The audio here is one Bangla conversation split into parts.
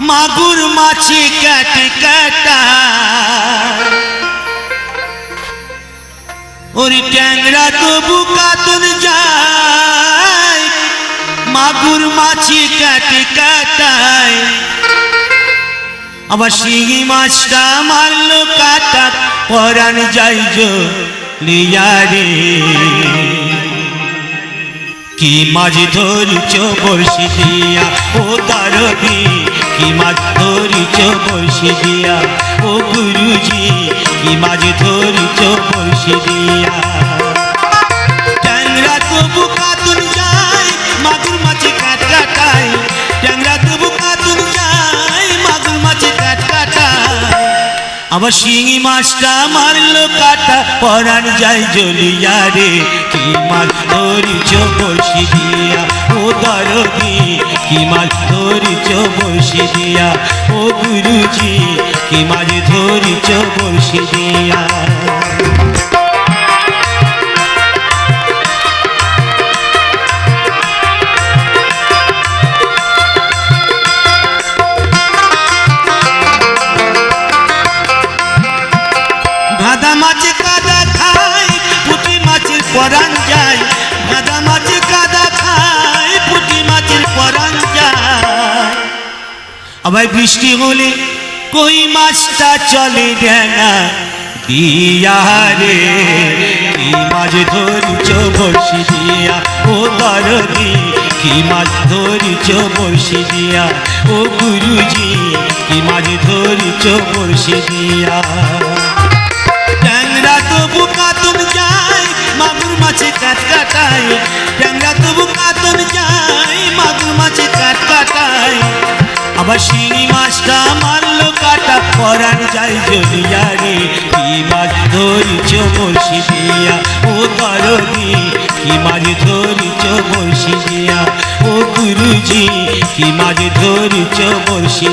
মাগুর মাছি কাট কাটা ওরে ট্যাংরা তবু কাতন যায়, মাগুর মাছি কাট কাটায় আবার শিঙি মাছটা মারলো কাটা, পরাণ যাইজ লিয়ারে কি মাছ ধরিছ বর্ষি দিয়া ও তারবি কি মাছ ধরিছ বর্ষি দিয়া? ও গুরুজি, কি মাছ ধরিছ বর্ষি দিয়া? ট্যাংরা তবু কাতুন যায় মাগুর মাছে কাট কাটায় ট্যাংরা তবু কাতুন যায় মাগুর মাছে কাট কাটায় আবার শিঙি মাছটা মারলো কাটা, পরাণ যায় জ্বলিয়া রে। কি মাছ ধরিছ বসি দিয়া, ও দরদি কি মাছ ধরিছ বসি দিয়া, ও গুরুজি কি মাছ ধরিছ দিয়া। মাছে কাদা পরাণ যায়, গাদা মাছে কাদা খায় পুঁটি পরাণ যায়। বৃষ্টি হলে কই মাছটা চলে ডেঙা দিয়া ও মাছ দিয়া? ও গুরুজি, কি মাছ ধরিছ বসি দিয়া? আবার শিঙি মাছটা মারলো কাটা, পরাণ যাই জলিয়া রে কি মাছ ধরিছ দিয়া ও দরদি কি মাছ ধরিছ দিয়া ও গুরুজি, কি মাছ ধরিছ বসি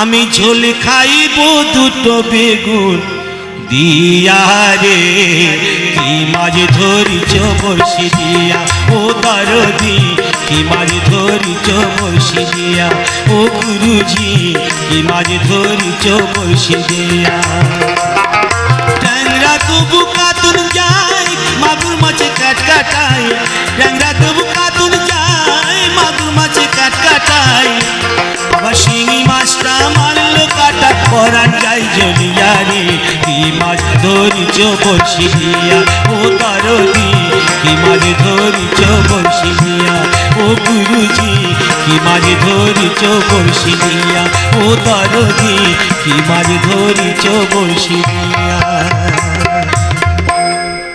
আমি ঝোল খাইব দুটো বেগুন। দিয়া রে, কি মাছ ধরিছ বসি দিয়া? ও দরদি, কি মাছ ধরিছ বসি দিয়া? ও গুরুজি, কি মাঝে ধরিছ বসি দিয়া? পরান যায় জলিয়া রে কি মাছ ধরিছ বসিয়া ও তারদি কি মাছ ধরিছ বসিয়া ও গুরুজি, কি মাছ ধরিছ বসিয়া ও তারদি কি মাছ ধরিছ বসিয়া